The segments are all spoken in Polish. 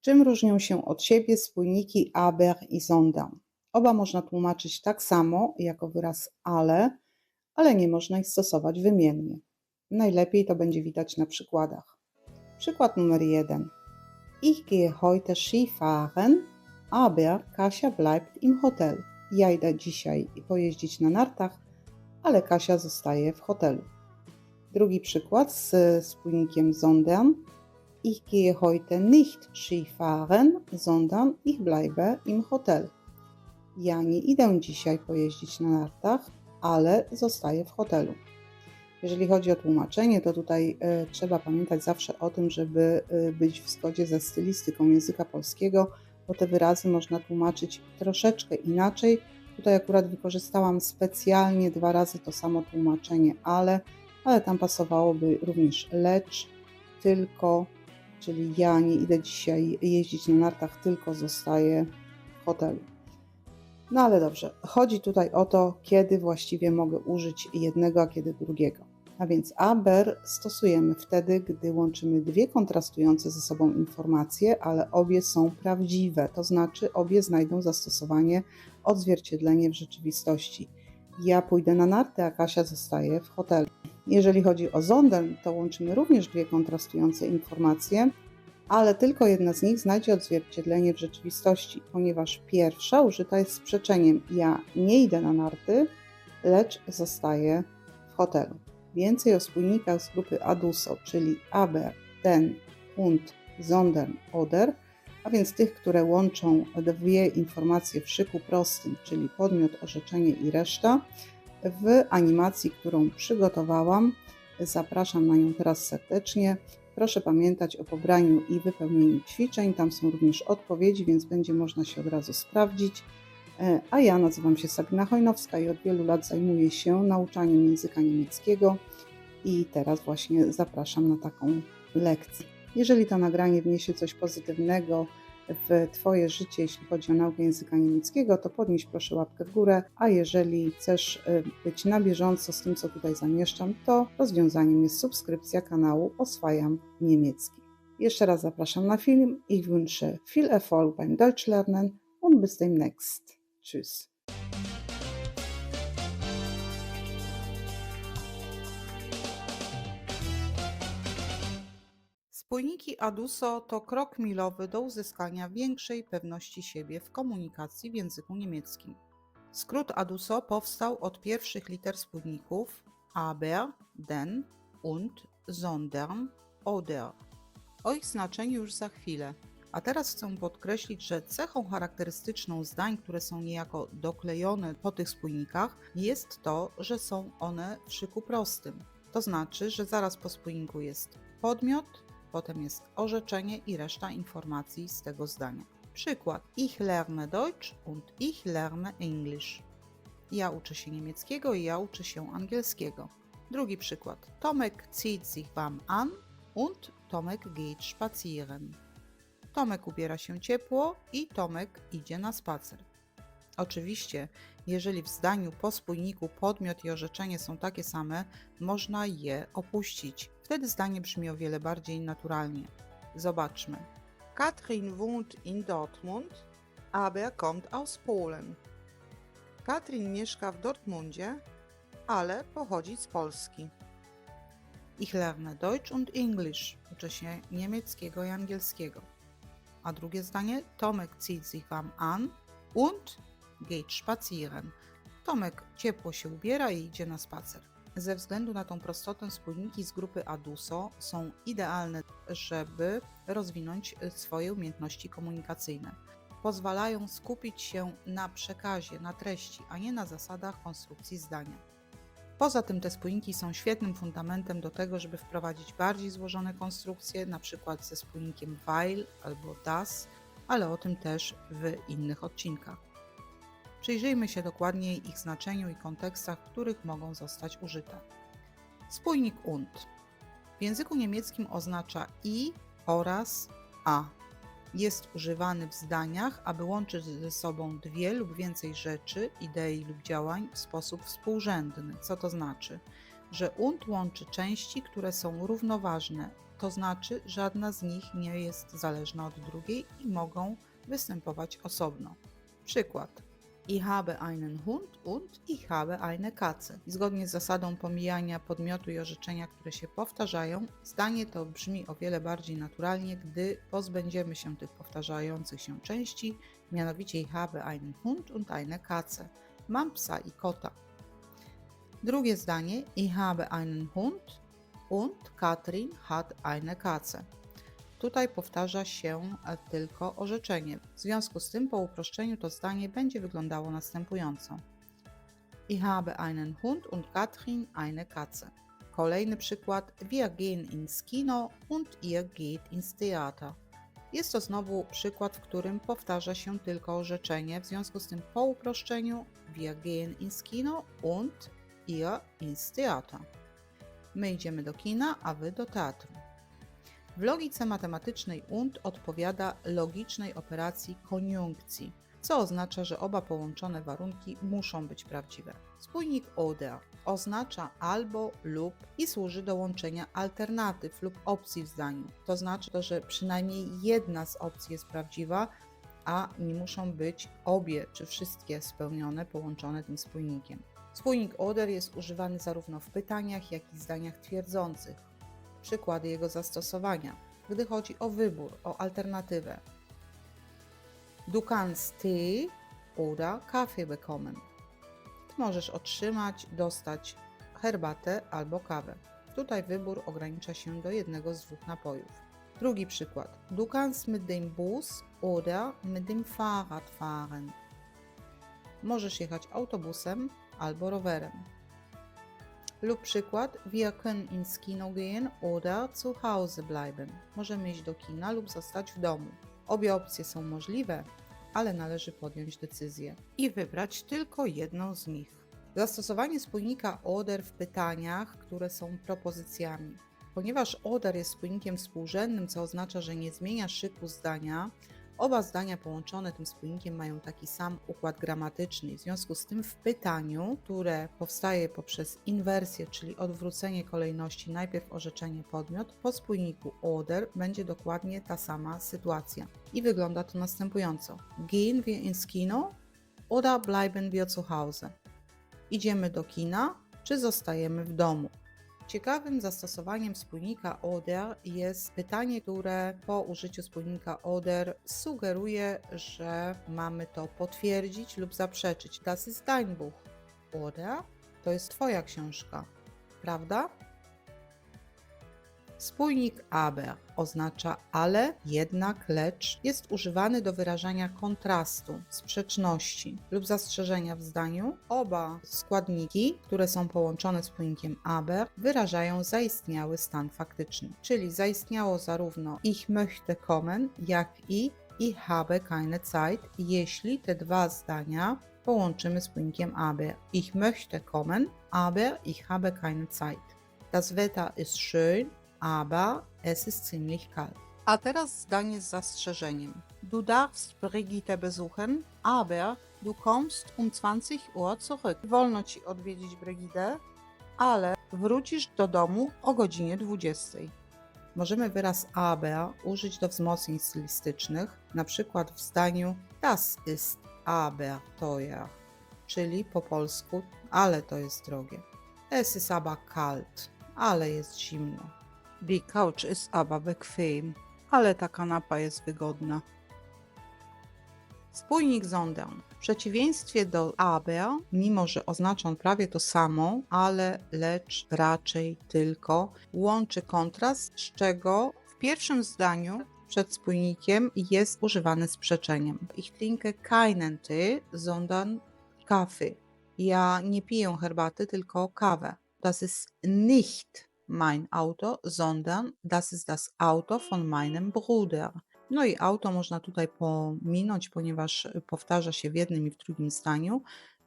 Czym różnią się od siebie spójniki aber i sondern? Oba można tłumaczyć tak samo jako wyraz ale, ale nie można ich stosować wymiennie. Najlepiej to będzie widać na przykładach. Przykład numer jeden. Ich gehe heute Skifahren, aber Kasia bleibt im Hotel. Ja idę dzisiaj pojeździć na nartach, ale Kasia zostaje w hotelu. Drugi przykład z spójnikiem sondern. Ich gehe heute nicht Skifahren, sondern ich bleibe im Hotel. Ja nie idę dzisiaj pojeździć na nartach, ale zostaję w hotelu. Jeżeli chodzi o tłumaczenie, to tutaj y, trzeba pamiętać zawsze o tym, żeby y, być w zgodzie ze stylistyką języka polskiego, bo te wyrazy można tłumaczyć troszeczkę inaczej. Tutaj akurat wykorzystałam specjalnie dwa razy to samo tłumaczenie, ale, ale tam pasowałoby również lecz, tylko, czyli ja nie idę dzisiaj jeździć na nartach, tylko zostaję w hotelu. No ale dobrze, chodzi tutaj o to, kiedy właściwie mogę użyć jednego, a kiedy drugiego. A więc aber stosujemy wtedy, gdy łączymy dwie kontrastujące ze sobą informacje, ale obie są prawdziwe, to znaczy obie znajdą zastosowanie, odzwierciedlenie w rzeczywistości. Ja pójdę na narty, a Kasia zostaje w hotelu. Jeżeli chodzi o sondern, to łączymy również dwie kontrastujące informacje, ale tylko jedna z nich znajdzie odzwierciedlenie w rzeczywistości, ponieważ pierwsza użyta jest sprzeczeniem ja nie idę na narty, lecz zostaję w hotelu. Więcej o spójnikach z grupy ADUSO, czyli aber, den, und, sondern, oder, a więc tych, które łączą dwie informacje w szyku prostym, czyli podmiot, orzeczenie i reszta, w animacji, którą przygotowałam. Zapraszam na nią teraz serdecznie. Proszę pamiętać o pobraniu i wypełnieniu ćwiczeń. Tam są również odpowiedzi, więc będzie można się od razu sprawdzić. E, A ja nazywam się Sabina Chojnowska i od wielu lat zajmuję się nauczaniem języka niemieckiego i teraz właśnie zapraszam na taką lekcję. Jeżeli to nagranie wniesie coś pozytywnego w Twoje życie, jeśli chodzi o naukę języka niemieckiego, to podnieś proszę łapkę w górę, a jeżeli chcesz y, być na bieżąco z tym, co tutaj zamieszczam, to rozwiązaniem jest subskrypcja kanału Oswajam Niemiecki. Jeszcze raz zapraszam na film. Ich wünsche viel Erfolg beim Deutschlernen und bis demnächst. Tschüss. Spójniki ADUSO to krok milowy do uzyskania większej pewności siebie w komunikacji w języku niemieckim. Skrót ADUSO powstał od pierwszych liter spójników aber, den und sondern, oder. O ich znaczeniu już za chwilę. A teraz chcę podkreślić, że cechą charakterystyczną zdań, które są niejako doklejone po tych spójnikach, jest to, że są one w szyku prostym. To znaczy, że zaraz po spójniku jest podmiot, potem jest orzeczenie i reszta informacji z tego zdania. Przykład: Ich lerne Deutsch und ich lerne English. Ja uczę się niemieckiego i ja uczę się angielskiego. Drugi przykład: Tomek zieht sich warm an und Tomek geht spazieren. Tomek ubiera się ciepło i Tomek idzie na spacer. Oczywiście, jeżeli w zdaniu po spójniku podmiot i orzeczenie są takie same, można je opuścić. Wtedy zdanie brzmi o wiele bardziej naturalnie. Zobaczmy. Katrin wohnt in Dortmund, aber kommt aus Polen. Katrin mieszka w Dortmundzie, ale pochodzi z Polski. Ich lerne Deutsch und English. Uczę się niemieckiego i angielskiego. A drugie zdanie. Tomek zieht sich warm an und geht spazieren. Tomek ciepło się ubiera i idzie na spacer. Ze względu na tą prostotę spójniki z grupy ADUSO są idealne, żeby rozwinąć swoje umiejętności komunikacyjne. Pozwalają skupić się na przekazie, na treści, a nie na zasadach konstrukcji zdania. Poza tym te spójniki są świetnym fundamentem do tego, żeby wprowadzić bardziej złożone konstrukcje, np. ze spójnikiem weil albo das, ale o tym też w innych odcinkach. Przyjrzyjmy się dokładniej ich znaczeniu i kontekstach, w których mogą zostać użyte. Spójnik und w języku niemieckim oznacza i oraz a. Jest używany w zdaniach, aby łączyć ze sobą dwie lub więcej rzeczy, idei lub działań w sposób współrzędny. Co to znaczy? Że und łączy części, które są równoważne, to znaczy żadna z nich nie jest zależna od drugiej i mogą występować osobno. Przykład. Ich habe einen Hund und ich habe eine Katze. Zgodnie z zasadą pomijania podmiotu i orzeczenia, które się powtarzają, zdanie to brzmi o wiele bardziej naturalnie, gdy pozbędziemy się tych powtarzających się części, mianowicie ich habe einen Hund und eine Katze. Mam psa i kota. Drugie zdanie. Ich habe einen Hund und Katrin hat eine Katze. Tutaj powtarza się e, tylko orzeczenie. W związku z tym po uproszczeniu to zdanie będzie wyglądało następująco. Ich habe einen Hund und Katrin eine Katze. Kolejny przykład. Wir gehen ins Kino und ihr geht ins Theater. Jest to znowu przykład, w którym powtarza się tylko orzeczenie. W związku z tym po uproszczeniu wir gehen ins Kino und ihr ins Theater. My idziemy do kina, a wy do teatru. W logice matematycznej und odpowiada logicznej operacji koniunkcji, co oznacza, że oba połączone warunki muszą być prawdziwe. Spójnik oder oznacza albo lub i służy do łączenia alternatyw lub opcji w zdaniu. To znaczy to, że przynajmniej jedna z opcji jest prawdziwa, a nie muszą być obie czy wszystkie spełnione, połączone tym spójnikiem. Spójnik oder jest używany zarówno w pytaniach, jak i zdaniach twierdzących. Przykłady jego zastosowania, gdy chodzi o wybór, o alternatywę. Du kannst Tee oder Kaffee bekommen. Możesz otrzymać, dostać herbatę albo kawę. Tutaj wybór ogranicza się do jednego z dwóch napojów. Drugi przykład. Du kannst mit dem Bus oder mit dem Fahrrad fahren. Możesz jechać autobusem albo rowerem. Lub przykład, wir können ins Kino gehen oder zu Hause bleiben. Możemy iść do kina lub zostać w domu. Obie opcje są możliwe, ale należy podjąć decyzję i wybrać tylko jedną z nich. Zastosowanie spójnika oder w pytaniach, które są propozycjami. Ponieważ oder jest spójnikiem współrzędnym, co oznacza, że nie zmienia szyku zdania, Oba zdania połączone tym spójnikiem mają taki sam układ gramatyczny. W związku z tym w pytaniu, które powstaje poprzez inwersję, czyli odwrócenie kolejności, najpierw orzeczenie podmiot, po spójniku oder będzie dokładnie ta sama sytuacja. I wygląda to następująco. Gehen wir ins Kino oder bleiben wir zu Hause? Idziemy do kina, czy zostajemy w domu? Ciekawym zastosowaniem spójnika oder jest pytanie, które po użyciu spójnika oder sugeruje, że mamy to potwierdzić lub zaprzeczyć. Das ist dein Buch. Oder? To jest Twoja książka, prawda? Spójnik aber oznacza ale, jednak, lecz jest używany do wyrażania kontrastu, sprzeczności lub zastrzeżenia w zdaniu. Oba składniki, które są połączone spójnikiem aber, wyrażają zaistniały stan faktyczny, czyli zaistniało zarówno ich möchte kommen, jak i ich habe keine Zeit, jeśli te dwa zdania połączymy spójnikiem aber. Ich möchte kommen, aber ich habe keine Zeit. Das Wetter ist schön, aber es ist ziemlich kalt. A teraz zdanie z zastrzeżeniem. Du darfst Brigitte besuchen, aber du kommst um 20 Uhr zurück. Wolno ci odwiedzić Brigitę, ale wrócisz do domu o godzinie 20. Możemy wyraz aber użyć do wzmocnień stylistycznych, na przykład w zdaniu Das ist aber teuer, czyli po polsku ale to jest drogie. Es ist aber kalt, ale jest zimno. Die Couch ist aber bequem, ale ta kanapa jest wygodna. Spójnik sondern. W przeciwieństwie do aber, mimo że oznacza on prawie to samo, ale lecz raczej tylko łączy kontrast, z czego w pierwszym zdaniu przed spójnikiem jest używany sprzeczeniem. Ich trinke keinen Tee, sondern Kaffee. Ja nie piję herbaty, tylko kawę. Das ist nicht mein Auto, sondern das ist das Auto von meinem Bruder. No i auto można tutaj pominąć, ponieważ powtarza się w jednym i w drugim zdaniu.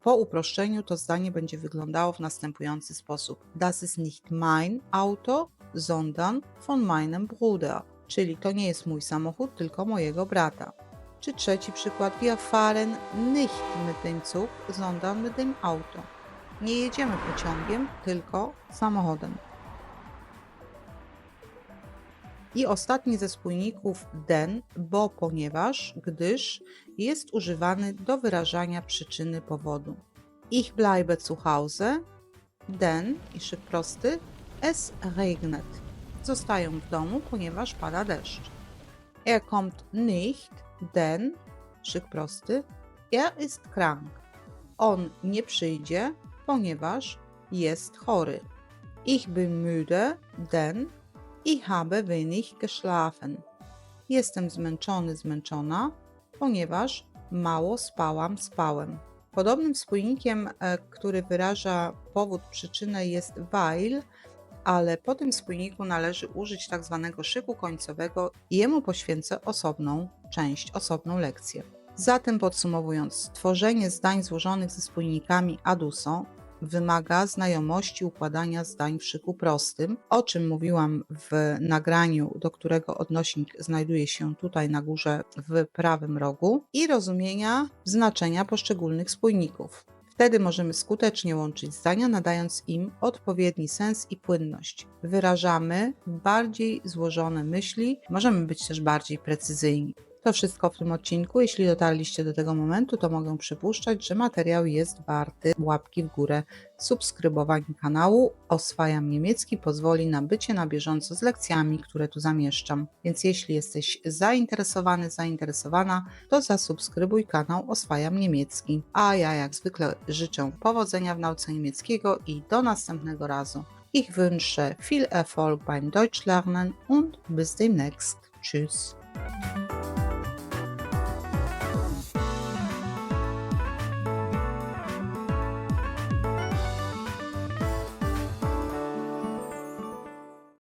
Po uproszczeniu to zdanie będzie wyglądało w następujący sposób. Das ist nicht mein Auto, sondern von meinem Bruder. Czyli to nie jest mój samochód, tylko mojego brata. Czy trzeci przykład. Wir fahren nicht mit dem Zug, sondern mit dem Auto. Nie jedziemy pociągiem, tylko samochodem. I ostatni ze spójników den, bo ponieważ, gdyż jest używany do wyrażania przyczyny powodu. Ich bleibe zu Hause, denn i szyk prosty, es regnet. Zostają w domu, ponieważ pada deszcz. Er kommt nicht, denn szyk prosty, er ist krank. On nie przyjdzie, ponieważ jest chory. Ich bin müde, denn ich habe wenig geschlafen. Jestem zmęczony, zmęczona, ponieważ mało spałam, spałem. Podobnym spójnikiem, e, który wyraża powód, przyczynę jest weil, ale po tym spójniku należy użyć tak zwanego szyku końcowego i jemu poświęcę osobną część, osobną lekcję. Zatem podsumowując, tworzenie zdań złożonych ze spójnikami aduso wymaga znajomości układania zdań w szyku prostym, o czym mówiłam w nagraniu, do którego odnośnik znajduje się tutaj na górze w prawym rogu, i rozumienia znaczenia poszczególnych spójników. Wtedy możemy skutecznie łączyć zdania, nadając im odpowiedni sens i płynność. Wyrażamy bardziej złożone myśli, możemy być też bardziej precyzyjni. To wszystko w tym odcinku. Jeśli dotarliście do tego momentu, to mogę przypuszczać, że materiał jest warty łapki w górę. Subskrybowanie kanału Oswajam Niemiecki pozwoli na bycie na bieżąco z lekcjami, które tu zamieszczam. Więc jeśli jesteś zainteresowany, zainteresowana, to zasubskrybuj kanał Oswajam Niemiecki. A ja jak zwykle życzę powodzenia w nauce niemieckiego i do następnego razu. Ich wünsche viel Erfolg beim Deutschlernen und bis demnächst. Tschüss.